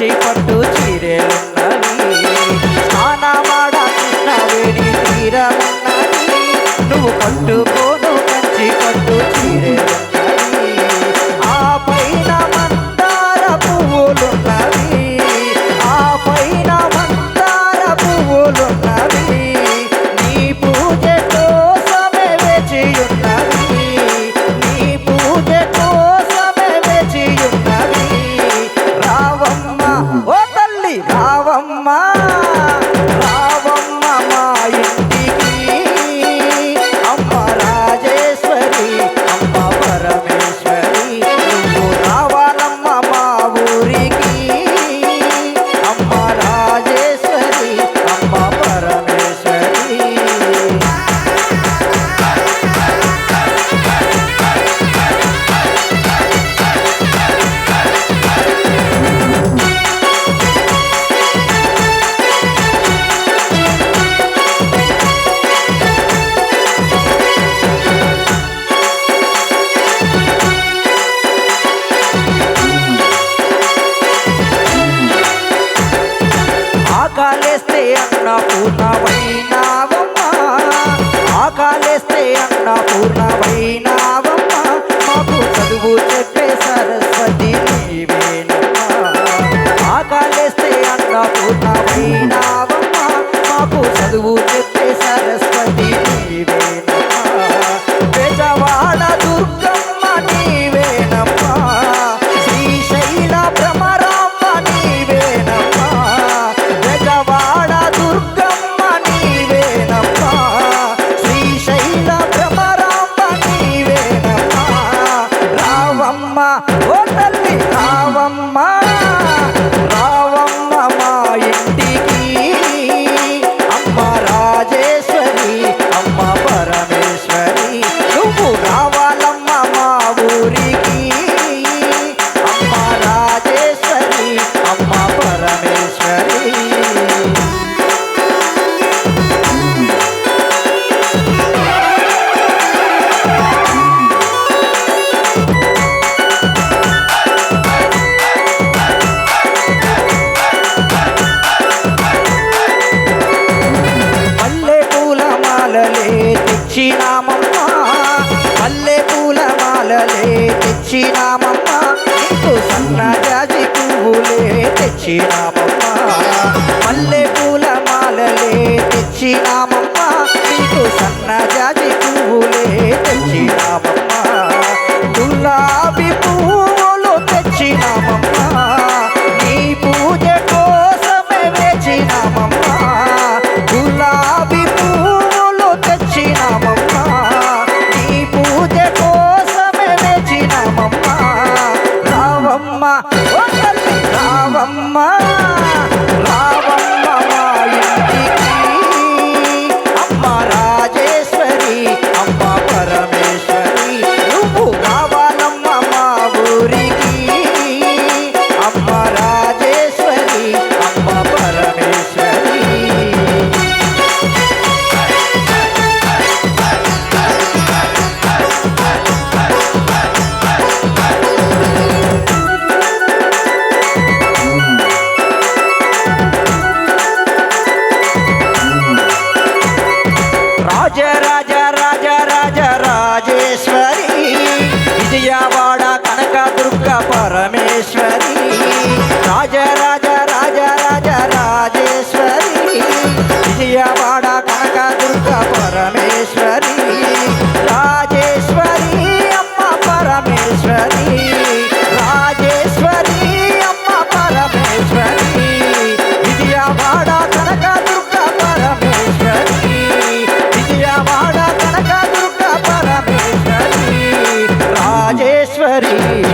కట్టుకోను కంచి పట్టు చీరేలున్నవి స్నానమాడ చిన్న వేడి తీరమున్నది. నువ్వు కట్టుకోను కంచి పట్టు చీరేలున్నవి ఆకాలేస్తే అన్న పూర్ణమైనావమ్మా. ఆకాలేస్తే అన్న పూర్ణమైనావమ్మా. మాకు చదువు చెప్పే సరస్వతి నీవేనమ్మా. ఆకాలేస్తే అన్న పూర్ణమైనావమ్మా. మాకు చదువు చెప్పే సరస్వతి తెచ్చినామమ్మా నీకు సన్నజాజి పువ్వులే తెచ్చినామమ్మా మల్లె పూల మాలలే తెచ్చినామమ్మా నీకు సన్నజాజి పువ్వులే దుర్గ పరమేశ్వరి. రాజ రాజ రాజ రాజ రాజేశ్వరి. విజయవాడ కనక దుర్గ పరమేశ్వరి. రాజేశ్వరి అమ్మ పరమేశ్వరి. రాజేశ్వరి అమ్మ పరమేశ్వరి. విజయవాడ కనక దుర్గ పరమేశ్వరి. విజయవాడ కనక దుర్గ పరమేశ్వరి. రాజేశ్వరి.